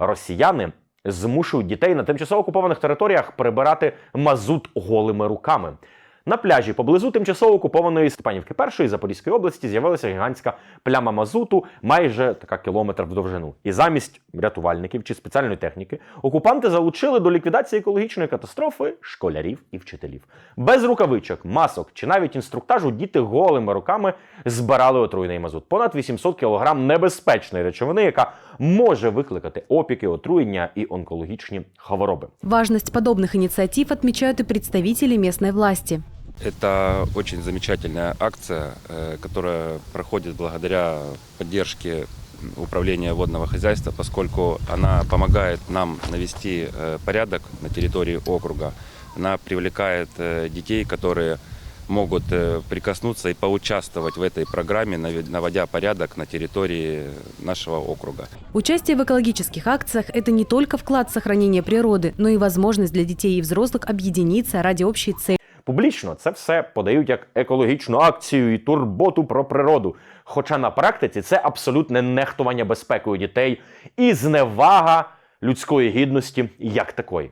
Росіяни змушують дітей на тимчасово окупованих територіях прибирати мазут голими руками. На пляжі поблизу тимчасово окупованої Степанівки першої Запорізької області з'явилася гігантська пляма мазуту, майже така кілометр в довжину. І замість рятувальників чи спеціальної техніки окупанти залучили до ліквідації екологічної катастрофи школярів і вчителів. Без рукавичок, масок чи навіть інструктажу діти голими руками збирали отруйний мазут. Понад 800 кг небезпечної речовини, яка може викликати опіки, отруєння і онкологічні хвороби. Важность подобных инициатив отмечают и представители местной власти. Это очень замечательная акция, э, которая проходит благодаря поддержке управления водного хозяйства, поскольку она помогает нам навести э, порядок на территории округа. Она привлекает э, детей, которые могут э, прикоснуться и поучаствовать в этой программе, наве- наводя порядок на территории нашего округа. Участие в экологических акциях – это не только вклад в сохранение природы, но и возможность для детей и взрослых объединиться ради общей цели. Публічно це все подають як екологічну акцію і турботу про природу. Хоча на практиці це абсолютне нехтування безпекою дітей і зневага людської гідності як такої.